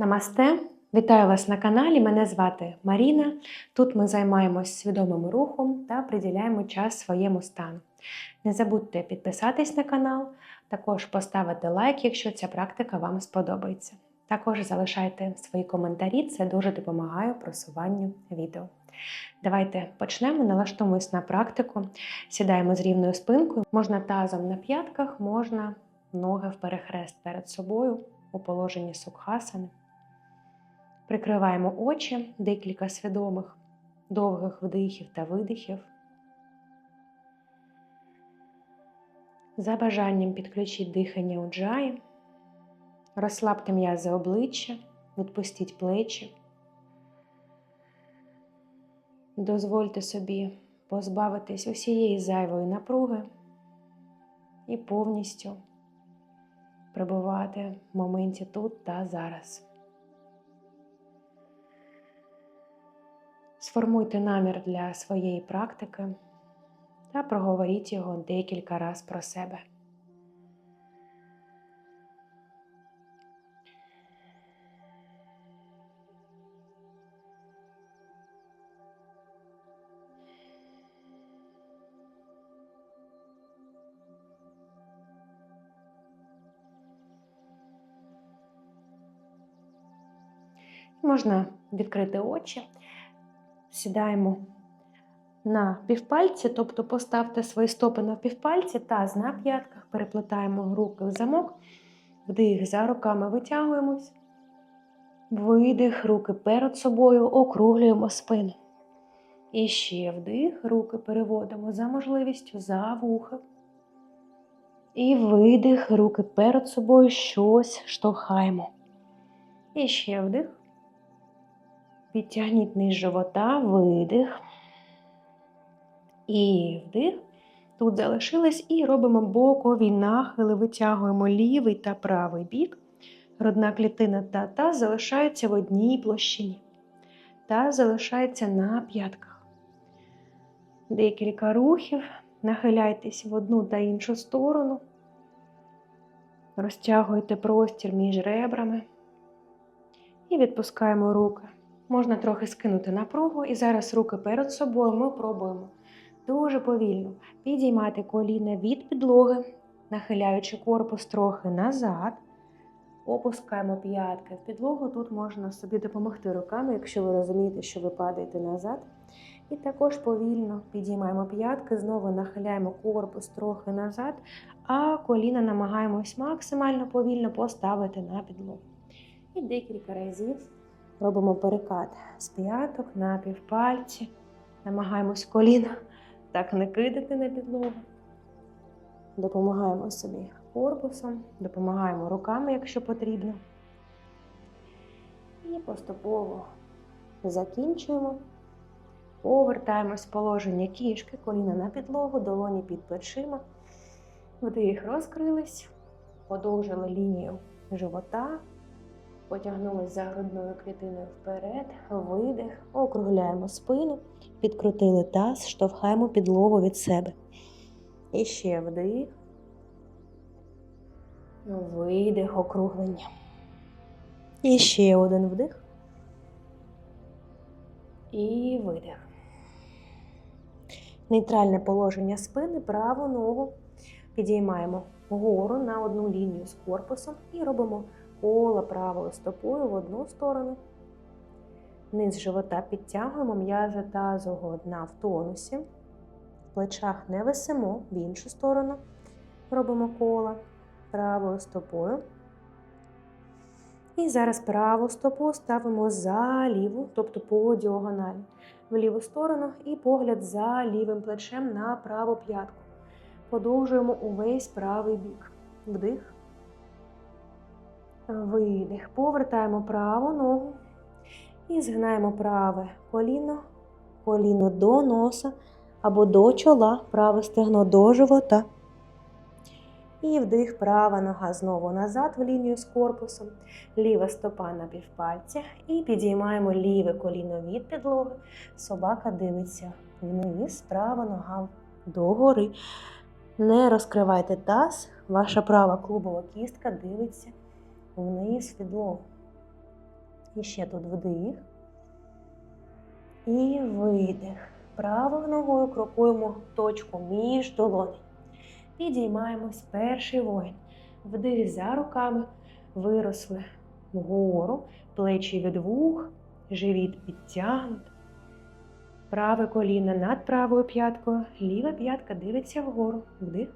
Намасте! Вітаю вас на каналі. Мене звати Маріна. Тут ми займаємось свідомим рухом та приділяємо час своєму стану. Не забудьте підписатись на канал, також поставити лайк, якщо ця практика вам сподобається. Також залишайте свої коментарі, це дуже допомагає просуванню відео. Давайте почнемо, налаштуємось на практику. Сідаємо з рівною спинкою. Можна тазом на п'ятках, можна ноги в перехрест перед собою у положенні сукхасани. Прикриваємо очі, декілька свідомих, довгих вдихів та видихів. За бажанням підключіть дихання у джаї, розслабте м'язи обличчя, відпустіть плечі. Дозвольте собі позбавитись усієї зайвої напруги і повністю перебувати в моменті тут та зараз. Сформуйте намір для своєї практики та проговоріть його декілька разів про себе. Можна відкрити очі сідаємо на півпальці, тобто поставте свої стопи на півпальці, таз на п'ятках, переплетаємо руки в замок, вдих за руками витягуємось, видих, руки перед собою, округлюємо спину. І ще вдих, руки переводимо за можливістю за вуха. І видих, руки перед собою щось штовхаємо. І ще вдих. Підтягніть низ живота, видих. І вдих. Тут залишились і робимо бокові нахили, витягуємо лівий та правий бік. Грудна клітина та таз залишаються в одній площині. Та залишається на п'ятках. Декілька рухів. Нахиляйтесь в одну та іншу сторону. Розтягуйте простір між ребрами. І відпускаємо руки. Можна трохи скинути напругу, і зараз руки перед собою ми пробуємо дуже повільно підіймати коліна від підлоги, нахиляючи корпус трохи назад. Опускаємо п'ятки в підлогу. Тут можна собі допомогти руками, якщо ви розумієте, що ви падаєте назад. І також повільно підіймаємо п'ятки, знову нахиляємо корпус трохи назад, а коліна намагаємось максимально повільно поставити на підлогу. І декілька разів. Робимо перекат з п'яток на півпальці. Намагаємось коліна так не кидати на підлогу. Допомагаємо собі корпусом, допомагаємо руками, якщо потрібно. І поступово закінчуємо. Повертаємось в положення кішки, коліна на підлогу, долоні під плечима. Вдих розкрились, подовжили лінію живота. Потягнулись за грудною клітиною вперед, видих, округляємо спину, підкрутили таз, штовхаємо підлогу від себе. І ще вдих, видих, округлення. І ще один вдих. І видих. Нейтральне положення спини, праву ногу підіймаємо вгору на одну лінію з корпусом і робимо коло правою стопою в одну сторону. Низ живота підтягуємо, м'язи тазу одна в тонусі. В плечах не висимо в іншу сторону. Робимо коло правою стопою. І зараз праву стопу ставимо за ліву, тобто по діагоналі, в ліву сторону і погляд за лівим плечем на праву п'ятку. Подовжуємо увесь правий бік. Вдих. Видих. Повертаємо праву ногу і згинаємо праве коліно, коліно до носа або до чола, праве стегно до живота. І вдих, права нога знову назад в лінію з корпусом, ліва стопа на півпальцях і підіймаємо ліве коліно від підлоги. Собака дивиться вниз, права нога догори. Не розкривайте таз, ваша права клубова кістка дивиться вниз в підлогу. І ще тут вдих. І видих. Правою ногою крокуємо точку між долоней. Підіймаємось перший воїн. Вдих за руками, виросли вгору, плечі від вух, живіт підтягнут. Праве коліно над правою п'яткою, ліва п'ятка дивиться вгору. Вдих.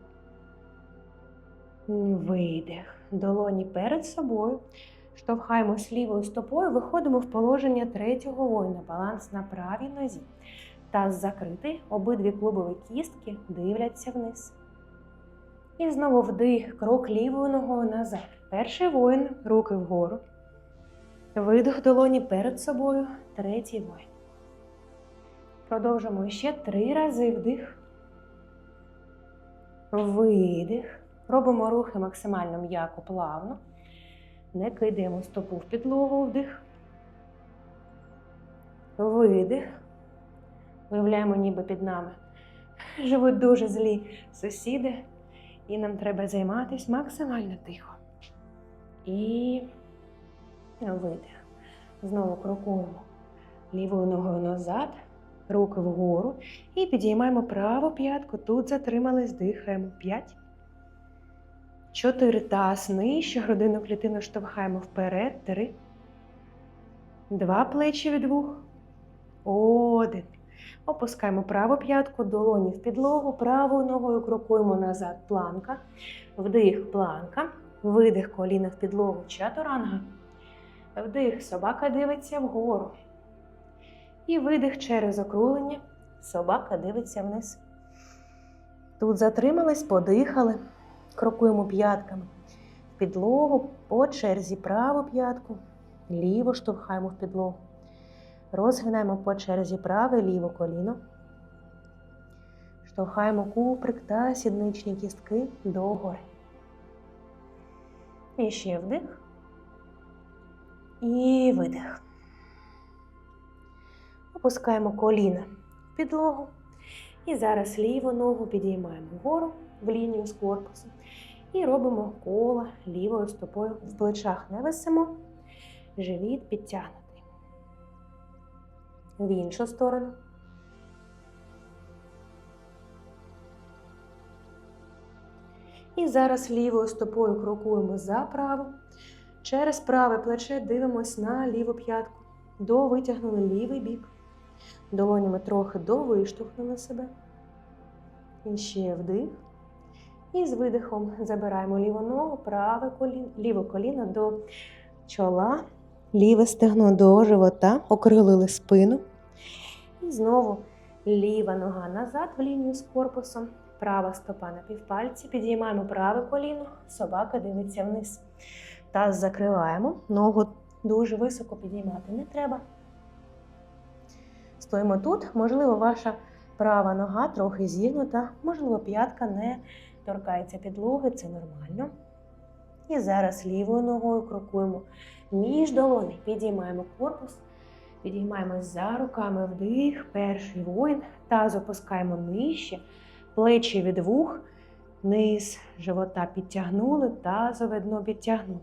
Видих. Долоні перед собою. Штовхаємось лівою стопою, виходимо в положення третього воїна. Баланс на правій нозі. Таз закритий, обидві клубові кістки дивляться вниз. І знову вдих, крок лівою ногою назад. Перший воїн, руки вгору. Видих долоні перед собою, третій воїн. Продовжимо ще три рази вдих. Видих. Робимо рухи максимально м'яко, плавно. Не кидаємо стопу в підлогу вдих. Видих. Уявляємо, ніби під нами. Живуть дуже злі сусіди, і нам треба займатися максимально тихо. І видих. Знову крокуємо лівою ногою назад, руки вгору. І підіймаємо праву п'ятку. Тут затримались, дихаємо. П'ять. Чотири таз нижче, грудину клітину штовхаємо вперед. Три. Два плечі від вух. Один. Опускаємо праву п'ятку, долоні в підлогу, правою ногою крокуємо назад. Планка. Вдих, планка. Видих коліна в підлогу. Чатуранга. Вдих, собака дивиться вгору. І видих через окрулення. Собака дивиться вниз. Тут затримались, подихали. Крокуємо п'ятками в підлогу, по черзі праву п'ятку, ліву штовхаємо в підлогу. Розгинаємо по черзі праве ліве коліно. Штовхаємо куприк та сідничні кістки догори. І ще вдих. І видих. Опускаємо коліна в підлогу. І зараз ліву ногу підіймаємо вгору в лінію з корпусом. І робимо коло лівою стопою в плечах не висимо, живіт підтягнутий. В іншу сторону. І зараз лівою стопою крокуємо за праву. Через праве плече дивимось на ліву п'ятку. До витягнули лівий бік. Долонями трохи довиштовхнули себе. І ще вдих. І з видихом забираємо ліву ногу, праве коліно, ліве коліно до чола, ліве стегно до живота, окрилили спину. І знову ліва нога назад в лінію з корпусом, права стопа на півпальці. Підіймаємо праве коліно, собака дивиться вниз. Таз закриваємо, ногу дуже високо підіймати не треба. Стоїмо тут, можливо, ваша права нога трохи зігнута, можливо, п'ятка не торкається підлоги, це нормально. І зараз лівою ногою крокуємо між долони, підіймаємо корпус, підіймаємось за руками вдих, перший воїн, таз опускаємо нижче, плечі від вух, низ живота підтягнули, тазове дно підтягнули.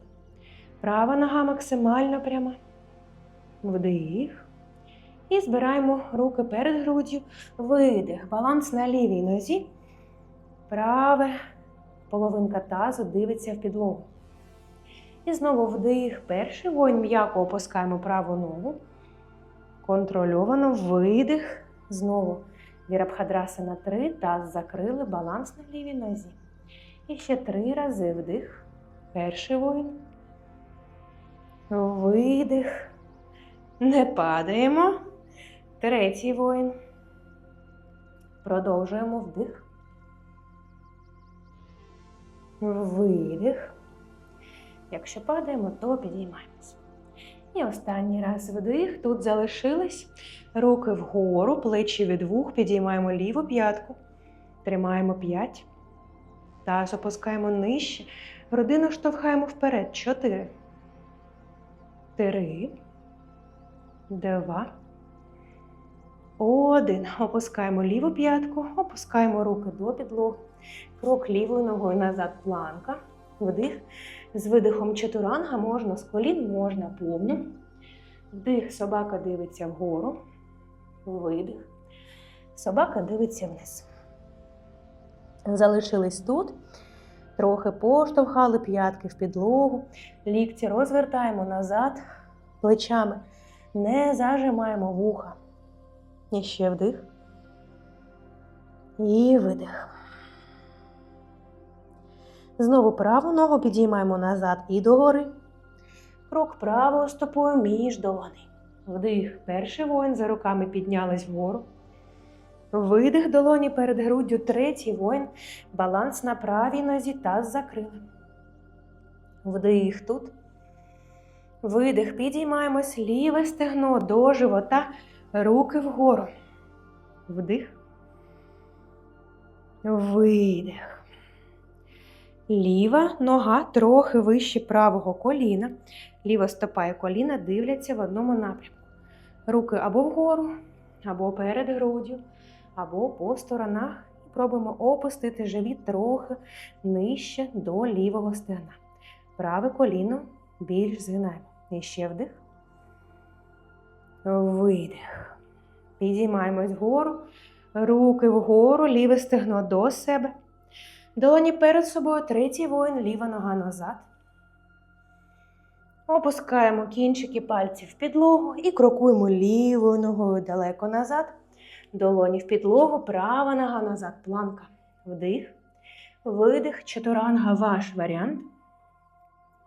Права нога максимально пряма. Вдих. І збираємо руки перед груддю. Видих. Баланс на лівій нозі. Праве половинка тазу дивиться в підлогу. І знову вдих. Перший воїн м'яко опускаємо праву ногу. Контрольовано видих. Знову вірабхадраса на три. Таз закрили. Баланс на лівій нозі. І ще три рази вдих. Перший воїн. Видих. Не падаємо. Третій воїн. Продовжуємо вдих. Видих. Якщо падаємо, то підіймаємось. І останній раз вдих. Тут залишились. Руки вгору, плечі від вух. Підіймаємо ліву п'ятку. Тримаємо п'ять. Таз опускаємо нижче. Грудину штовхаємо вперед. Чотири. Три. Два. Один. Опускаємо ліву п'ятку, опускаємо руки до підлоги. Крок лівою ногою назад планка. Вдих. З видихом чатуранга можна з колін, можна повну. Вдих, собака дивиться вгору. Видих. Собака дивиться вниз. Залишились тут. Трохи поштовхали п'ятки в підлогу. Лікті розвертаємо назад плечами. Не зажимаємо вуха. І ще вдих. І видих. Знову праву ногу підіймаємо назад і догори. Крок правою стопою між долоней. Вдих. Перший воїн за руками піднялись вгору. Видих долоні перед груддю. Третій воїн. Баланс на правій нозі таз закрили. Вдих тут. Видих. Підіймаємось ліве стегно до живота. Руки вгору. Вдих. Видих. Ліва нога трохи вище правого коліна. Ліва стопа і коліна дивляться в одному напрямку. Руки або вгору, або перед груддю, або по сторонах. Пробуємо опустити живіт трохи нижче до лівого стегна. Праве коліно більш згинаємо. І ще вдих. Видих. Підіймаємось вгору. Руки вгору, ліве стегно до себе. Долоні перед собою, третій воїн, ліва нога назад. Опускаємо кінчики пальців в підлогу і крокуємо лівою ногою далеко назад. Долоні в підлогу, права нога назад, планка. Вдих. Видих, чотуранга ваш варіант.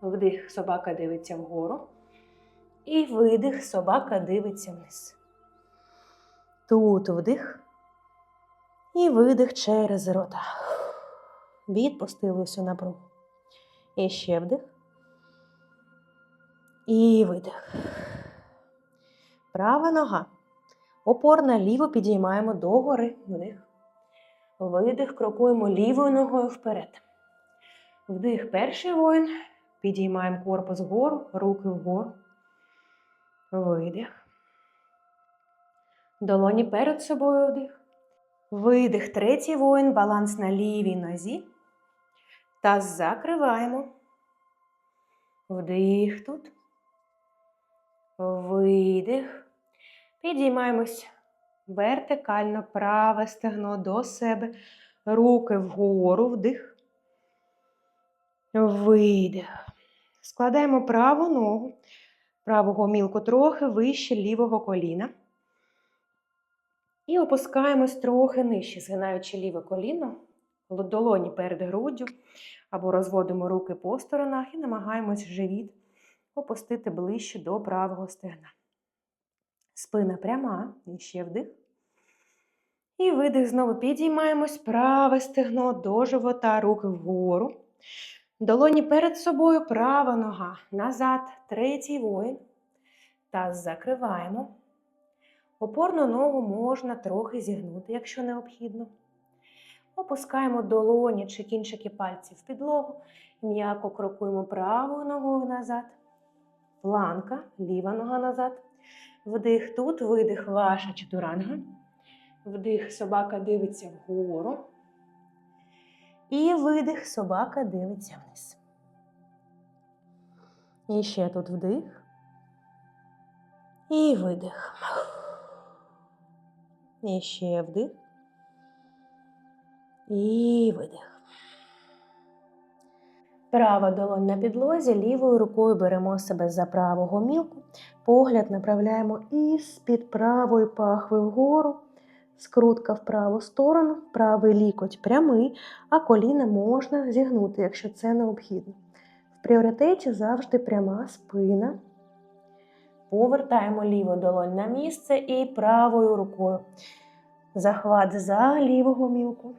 Вдих, собака дивиться вгору. І видих, собака дивиться вниз. Тут вдих. І видих через рота. Відпустили усю напругу. І ще вдих. І видих. Права нога. Опор на ліву підіймаємо догори. Вдих. Видих, крокуємо лівою ногою вперед. Вдих, перший воїн. Підіймаємо корпус вгору, руки вгору. Видих. Долоні перед собою вдих. Видих, третій воїн, баланс на лівій нозі. Таз закриваємо. Вдих тут. Видих. Підіймаємось вертикально, праве стегно до себе. Руки вгору, вдих. Видих. Складаємо праву ногу, праву гомілку трохи вище лівого коліна. І опускаємось трохи нижче, згинаючи ліве коліно, долоні перед груддю, або розводимо руки по сторонах і намагаємось живіт опустити ближче до правого стегна. Спина пряма, і ще вдих. І видих, знову підіймаємось, праве стегно до живота, руки вгору. Долоні перед собою, права нога. Назад, третій воїн. Таз закриваємо. Опорну ногу можна трохи зігнути, якщо необхідно. Опускаємо долоні чи кінчики пальців в підлогу. М'яко крокуємо правою ногою назад. Планка, ліва нога назад. Вдих тут, видих ваша чатуранга. Вдих, собака дивиться вгору. І видих, собака дивиться вниз. І ще тут вдих. І видих. І ще вдих. І видих. Права долонь на підлозі, лівою рукою беремо себе за праву гомілку, погляд направляємо із-під правої пахви вгору, скрутка в праву сторону, правий лікоть прямий, а коліна можна зігнути, якщо це необхідно. В пріоритеті завжди пряма спина. Повертаємо ліву долонь на місце і правою рукою. Захват за ліву гомілку.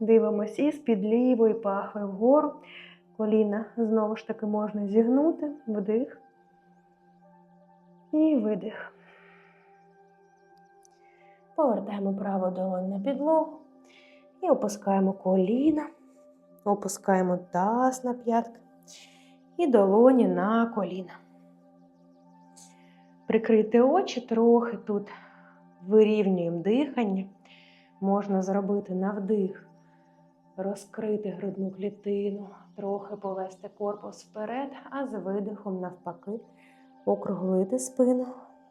Дивимось із під лівої пахви вгору. Коліна знову ж таки можна зігнути, вдих і видих. Повертаємо праву долонь на підлогу і опускаємо коліна, опускаємо таз на п'ятки і долоні на коліна. Прикрити очі трохи тут вирівнюємо дихання. Можна зробити на вдих, розкрити грудну клітину, трохи повести корпус вперед, а з видихом навпаки округлити спину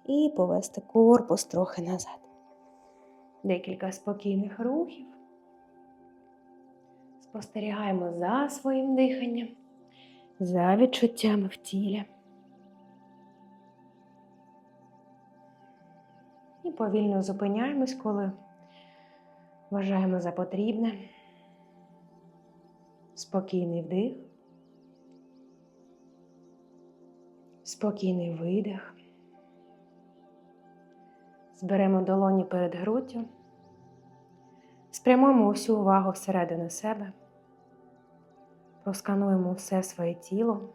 і повести корпус трохи назад. Декілька спокійних рухів. Спостерігаємо за своїм диханням, за відчуттями в тілі. І повільно зупиняємось, коли вважаємо за потрібне. Спокійний вдих, спокійний видих. Зберемо долоні перед груддю, спрямуємо всю увагу всередину себе, проскануємо все своє тіло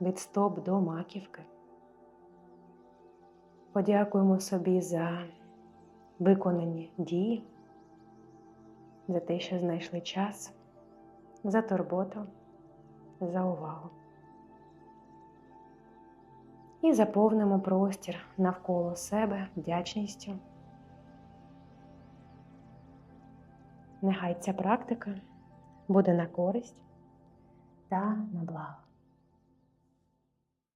від стоп до маківки. Подякуємо собі за виконані дії, за те, що знайшли час, за турботу, за увагу. І заповнимо простір навколо себе вдячністю. Нехай ця практика буде на користь та на благо.